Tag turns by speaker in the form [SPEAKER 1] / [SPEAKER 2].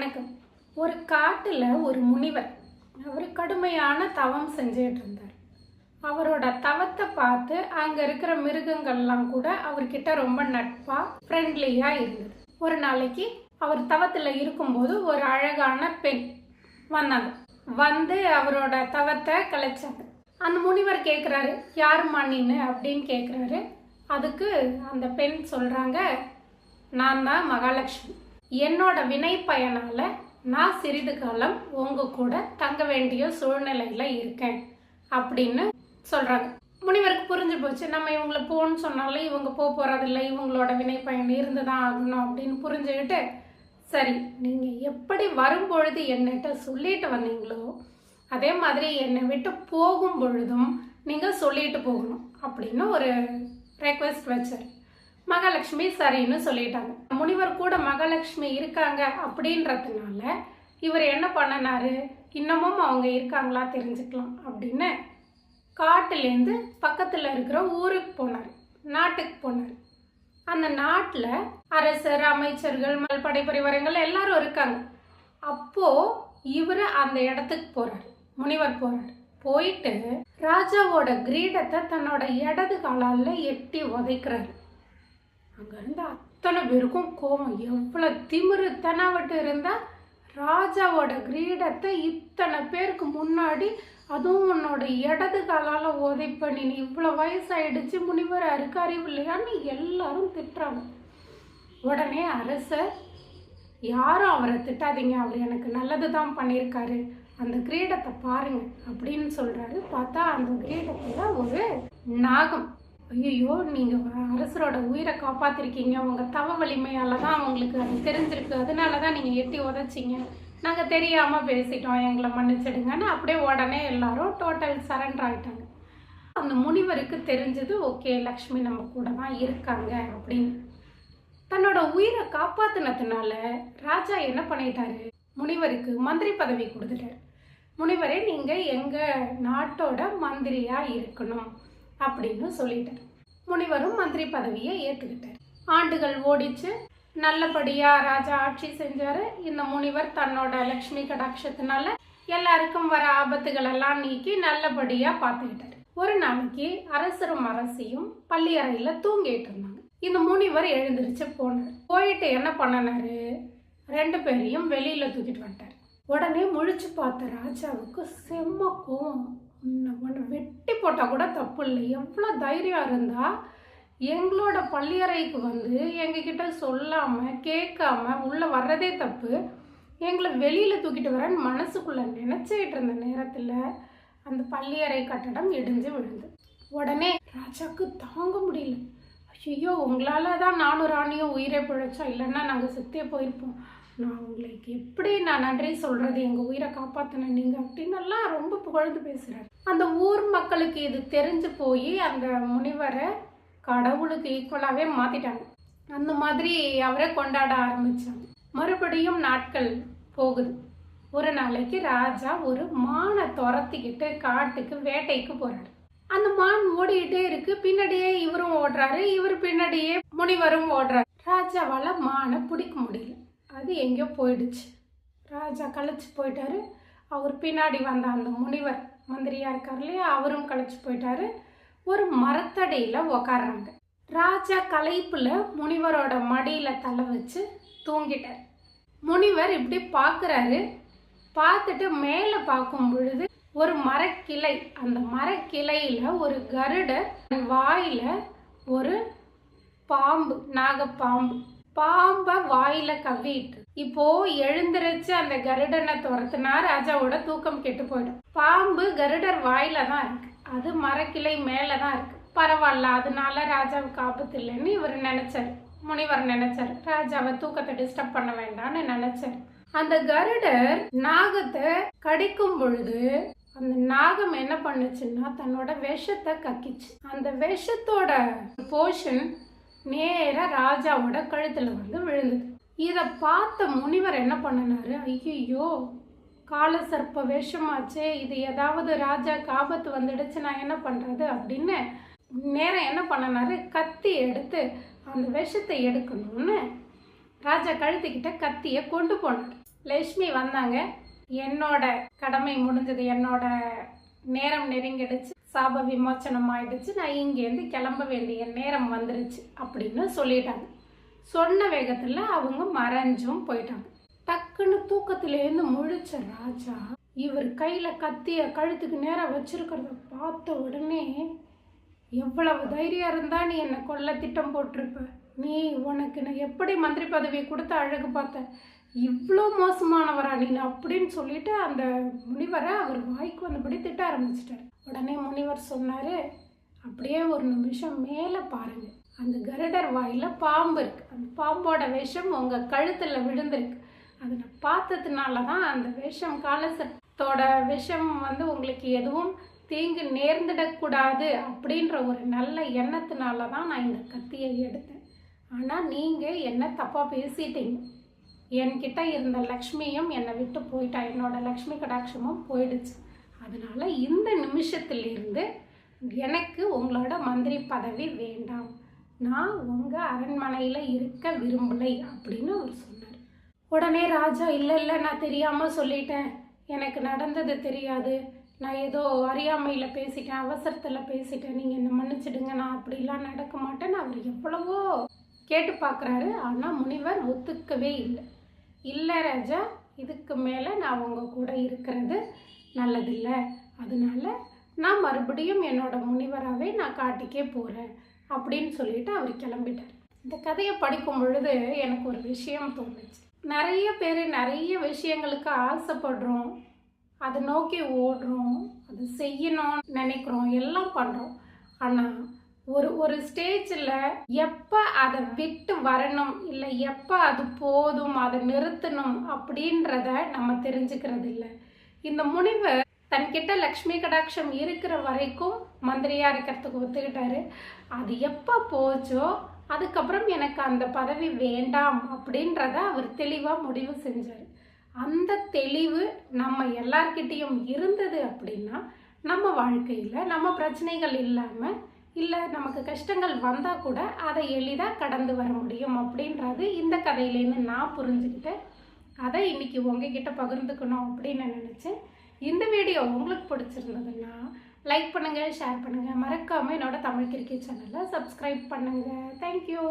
[SPEAKER 1] வணக்கம். ஒரு காட்டில் ஒரு முனிவர் அவர் கடுமையான தவம் செஞ்சுட்டு இருந்தார். அவரோட தவத்தை பார்த்து அங்கே இருக்கிற மிருகங்கள்லாம் கூட அவர்கிட்ட ரொம்ப நட்பாக ஃப்ரெண்ட்லியாக இருந்தது. ஒரு நாளைக்கு அவர் தவத்தில் இருக்கும்போது ஒரு அழகான பெண் வந்தாங்க வந்து அவரோட தவத்தை கலைச்சாங்க. அந்த முனிவர் கேட்குறாரு யார் மண்ணின்னு அப்படின்னு கேட்குறாரு அதுக்கு அந்த பெண் சொல்கிறாங்க நான் தான் மகாலட்சுமி. என்னோட வினை பயனால நான் சிறிது காலம் உங்க கூட தங்க வேண்டிய சூழ்நிலையில இருக்கேன் அப்படின்னு சொல்றாங்க. முனிவருக்கு புரிஞ்சு போச்சு. நம்ம இவங்களை போன்னு சொன்னாலே இவங்க போக போறதில்லை. இவங்களோட வினை பயன் இருந்துதான் ஆகணும் அப்படின்னு புரிஞ்சுக்கிட்டு சரி நீங்க எப்படி வரும்பொழுது என்னட்ட சொல்லிட்டு வந்தீங்களோ அதே மாதிரி என்னை விட்டு போகும் பொழுதும் நீங்க சொல்லிட்டு போகணும் அப்படின்னு ஒரு ரெக்வெஸ்ட் வச்சார். மகாலட்சுமி சரின்னு சொல்லிட்டாங்க. முனிவர் கூட மகாலட்சுமி இருக்காங்க அப்படின்றதுனால இவர் என்ன பண்ணினாரு? இன்னமும் அவங்க இருக்காங்களா தெரிஞ்சுக்கலாம் அப்படின்னு காட்டுலேருந்து பக்கத்தில் இருக்கிற ஊருக்கு போனார். நாட்டுக்கு போனார். அந்த நாட்டில் அரசர் அமைச்சர்கள் மல் படைப்பரிவாரங்கள் எல்லாரும் இருக்காங்க. அப்போது இவர் அந்த இடத்துக்கு போகிறார் முனிவர் போறார். போயிட்டு ராஜாவோட கிரீடத்தை தன்னோட இடது காலால் எட்டி உதைக்கிறாரு. அங்கே இருந்த அத்தனை பேருக்கும் கோபம். எவ்வளோ திமிரு தெனாவட்டு இருந்தால் ராஜாவோட கிரீடத்தை இத்தனை பேருக்கு முன்னாடி அதுவும் உன்னோட இடது காலால பண்ணி நீ இவ்வளோ வயசாயிடுச்சு முனிவர் அருக்கு அறிவு இல்லையான்னு எல்லாரும் திட்டுறாங்க. உடனே அரசர் யாரும் அவரை திட்டாதீங்க. அவர் எனக்கு நல்லது தான் பண்ணியிருக்காரு. அந்த கிரீடத்தை பாருங்க. அப்படின்னு சொல்கிறாரு பார்த்தா அந்த கிரீடத்தில் ஒரு நாகம். ஐயோ நீங்கள் அரசரோட உயிரை காப்பாத்திருக்கீங்க. உங்கள் தவ வலிமையால் தான் அவங்களுக்கு அது தெரிஞ்சிருக்கு. அதனால தான் நீங்கள் எட்டி உதச்சிங்க. நாங்கள் தெரியாமல் பேசிட்டோம். எங்களை மன்னிச்சிடுங்கன்னு அப்படியே உடனே எல்லாரும் டோட்டல் சரண்டர் ஆகிட்டாங்க அந்த முனிவருக்கு தெரிஞ்சது ஓகே லக்ஷ்மி நம்ம கூட தான் இருக்காங்க அப்படின்னு. தன்னோட உயிரை காப்பாத்தினதுனால ராஜா என்ன பண்ணிட்டாரு? முனிவருக்கு மந்திரி பதவி கொடுத்துட்டார். முனிவரே நீங்கள் எங்கள் நாட்டோட மந்திரியாக இருக்கணும். அப்படின்னு சொல்லிட்டார். முனிவரும் மந்திரி பதவியை ஏற்றுக்கிட்டார் ஆண்டுகள் ஓடிச்சு. நல்லபடியா ராஜா ஆட்சி செஞ்சாரு. இந்த முனிவர் தன்னோட லக்ஷ்மி கடாட்சத்தினால எல்லாருக்கும் வர ஆபத்துகள் எல்லாம் நீக்கி நல்லபடியா பார்த்துக்கிட்டாரு. ஒரு நாளைக்கு அரசரும் அரசியும் பள்ளி அறையில தூங்கிட்டு இருந்தாங்க. இந்த முனிவர் எழுந்திருச்சு போனார். போயிட்டு என்ன பண்ணனாரு? ரெண்டு பேரையும் வெளியில தூக்கிட்டு வந்துட்டார். உடனே முழிச்சு பார்த்த ராஜாவுக்கு செம்ம கோவம். ஒன்று வெட்டி போட்டால் கூட தப்பு இல்லை எவ்வளோ தைரியம் இருந்தால் எங்களோட பள்ளியறைக்கு வந்து எங்ககிட்ட சொல்லாமல் கேட்காம உள்ளே வர்றதே தப்பு. எங்களை வெளியில் தூக்கிட்டு வரேன்னு மனசுக்குள்ளே நினச்சிக்கிட்டு இருந்த நேரத்தில் அந்த பள்ளியறை கட்டடம் இடிஞ்சு விழுந்து. உடனே ராஜாக்கு தாங்க முடியல. ஐயோ உங்களால் தான் நானும் ராணியும் உயிரை பிழைச்சோம் இல்லைன்னா நாங்கள் செத்தே போயிருப்போம். நான் உங்களுக்கு எப்படி நான் நன்றி சொல்கிறது எங்கள் உயிரை காப்பாற்றினேன் நீங்கள் அப்படின்னு எல்லாம் ரொம்ப புகழ்ந்து பேசுகிறார் அந்த ஊர் மக்களுக்கு இது தெரிஞ்சு போய் அந்த முனிவரை கடவுளுக்கு ஈக்குவலாகவே மாற்றிட்டாங்க அந்த மாதிரி அவரை கொண்டாட ஆரம்பித்தாங்க மறுபடியும் நாட்கள் போகுது. ஒரு நாளைக்கு ராஜா ஒரு மானை துரத்திக்கிட்டு காட்டுக்கு வேட்டைக்கு போகிறாரு அந்த மான் ஓடிக்கிட்டே இருக்கு. பின்னாடியே இவரும் ஓடுறாரு. இவர் பின்னாடியே முனிவரும் ஓடுறாரு. ராஜாவால் மானை பிடிக்க முடியல. அது எங்கேயோ போயிடுச்சு. ராஜா கழிச்சு போயிட்டாரு. அவர் பின்னாடி வந்த அந்த முனிவர் மந்திரியா இருக்கார் இல்லையா? அவரும் கழிச்சு போயிட்டாரு. ஒரு மரத்தடியில் உக்காடுறாங்க ராஜா களைப்புல முனிவரோட மடியில தலை வச்சு தூங்கிட்டார். முனிவர் இப்படி பார்க்குறாரு பார்த்துட்டு மேலே பார்க்கும் பொழுது ஒரு மரக்கிளை அந்த மரக்கிளையில் ஒரு கருடர் வாயில் ஒரு பாம்பு நாகப்பாம்பு. பாம்பை வாயில் கவ்விட்டு இப்போ எழுந்திருச்சு அந்த கருடனை துரத்துனா ராஜாவோட தூக்கம் கெட்டு போயிடும். பாம்பு கருடர் வாயில தான் இருக்கு. அது மரக்கிளை மேல தான் இருக்கு. பரவாயில்ல அதனால ராஜாவுக்கு ஆபத்து இல்லைன்னு இவர் நினைச்சாரு. முனிவர் நினைச்சாரு. ராஜாவை தூக்கத்தை டிஸ்டர்ப் பண்ண வேண்டாம்னு நினைச்சாரு. அந்த கருடர் நாகத்தை கடிக்கும் பொழுது அந்த நாகம் என்ன பண்ணுச்சுன்னா தன்னோட விஷத்தை கக்கிச்சு. அந்த விஷத்தோட போர்ஷன் நேராக ராஜாவோட கழுத்துல வந்து விழுந்தது. இதை பார்த்த முனிவர் என்ன பண்ணினாரு? ஐயோ கால சர்ப்ப விஷமாச்சே இது ஏதாவது ராஜாக்கு ஆபத்து வந்துடுச்சு நான் என்ன பண்ணுறது அப்படின்னு நேரம் என்ன பண்ணினாரு? கத்தி எடுத்து அந்த விஷத்தை எடுக்கணும்னு ராஜா கழுத்துக்கிட்ட கத்தியை கொண்டு போனார். லட்சுமி வந்தாங்க. என்னோட கடமை முடிஞ்சது என்னோட நேரம் நெருங்கிடுச்சு சாப விமோச்சனம் ஆயிடுச்சு நான் இங்கேருந்து கிளம்ப வேண்டிய நேரம் வந்துருச்சு அப்படின்னு சொல்லிட்டாங்க. சொன்ன வேகத்தில் அவங்க மறைஞ்சும் போயிட்டாங்க. டக்குன்னு தூக்கத்திலேருந்து முழிச்ச ராஜா இவர் கையில் கத்திய கழுத்துக்கு நேராக வச்சிருக்கிறத பார்த்த உடனே எவ்வளவு தைரியம் இருந்தா நீ என்னை கொல்ல திட்டம் போட்டிருப்ப? நீ உனக்கு நான் எப்படி மந்திரி பதவி கொடுத்த அழகு பார்த்த? இவ்வளோ மோசமானவரா நீ? அப்படின்னு சொல்லிட்டு அந்த முனிவரை அவர் வாய்க்கு வந்தபடி திட்ட ஆரம்பிச்சிட்டார். உடனே முனிவர் சொன்னார் அப்படியே ஒரு நிமிஷம் மேலே பாருங்கள் அந்த கருடர் வாயில் பாம்பு இருக்குது அந்த பாம்போட விஷம் உங்கள் கழுத்தில் விழுந்திருக்கு. அதை நான் பார்த்ததுனால தான் அந்த விஷம் காலசத்தோட விஷம் வந்து உங்களுக்கு எதுவும் தீங்கு நேர்ந்திடக்கூடாது அப்படின்ற ஒரு நல்ல எண்ணத்தினால தான் நான் இந்த கத்தியை எடுத்தேன். ஆனால் நீங்கள் என்ன தப்பாக பேசிட்டீங்க? என்கிட்ட இருந்த லக்ஷ்மியும் என்னை விட்டு போயிட்டா. என்னோட லக்ஷ்மி கடாட்சமும் போயிடுச்சு. அதனால் இந்த நிமிஷத்திலிருந்து எனக்கு உங்களோட மந்திரி பதவி வேண்டாம். நான் உங்கள் அரண்மனையில் இருக்க விரும்பலை அப்படின்னு அவர் சொன்னார். உடனே ராஜா இல்லை இல்லை நான் தெரியாமல் சொல்லிட்டேன். எனக்கு நடந்தது தெரியாது. நான் ஏதோ அறியாமையில் பேசிட்டேன் அவசரத்தில் பேசிட்டேன். நீங்கள் என்னை மன்னிச்சிடுங்க நான் அப்படிலாம் நடக்க மாட்டேன்னு அவர் எவ்வளவோ கேட்டு பார்க்குறாரு. ஆனால் முனிவர் ஒத்துக்கவே இல்லை. இல்லை ராஜா இதுக்கு மேலே நான் உங்கள் கூட இருக்கிறது நல்லதில்லை. அதனால நான் மறுபடியும் என்னோட முனிவராகவே நான் காட்டிக்கே போகிறேன் அப்படின்னு சொல்லிட்டு அவர் கிளம்பிட்டார். இந்த கதையை படிக்கும் பொழுது எனக்கு ஒரு விஷயம் தோணுச்சு. நிறைய பேர் நிறைய விஷயங்களுக்கு ஆசைப்படுறோம். அதை நோக்கி ஓடுறோம். அது செய்யணும்னு நினைக்கிறோம். எல்லாம் பண்ணுறோம் ஆனால் ஒரு ஒரு ஸ்டேஜில் எப்போ அதை விட்டு வரணும்? இல்லை எப்போ அது போதும்? அதை நிறுத்தணும்? அப்படின்றத நம்ம தெரிஞ்சுக்கிறது இல்லை இந்த முனிவர் தன்கிட்ட லக்ஷ்மி கடாட்சம் இருக்கிற வரைக்கும் மந்திரியாக இருக்கிறதுக்கு ஒத்துக்கிட்டாரு. அது எப்போ போச்சோ அதுக்கப்புறம் எனக்கு அந்த பதவி வேண்டாம் அப்படின்றத அவர் தெளிவாக முடிவு செஞ்சார். அந்த தெளிவு நம்ம எல்லார்கிட்டேயும் இருந்தது அப்படின்னா நம்ம வாழ்க்கையில் நம்ம பிரச்சனைகள் இல்லாமல் இல்லை நமக்கு கஷ்டங்கள் வந்தால் கூட அதை எளிதாக கடந்து வர முடியும் அப்படின்றது இந்த கதையிலேருந்து நான் புரிஞ்சுக்கிட்டேன். அதை இன்றைக்கி உங்ககிட்ட பகிர்ந்துக்கணும் அப்படின்னு நான் நினச்சேன். இந்த வீடியோ உங்களுக்கு பிடிச்சிருந்ததுன்னா லைக் பண்ணுங்கள் ஷேர் பண்ணுங்கள் மறக்காமல் என்னோட தமிழ் கிரிக்கெட் சேனலை சப்ஸ்கிரைப் பண்ணுங்கள் தேங்க்யூ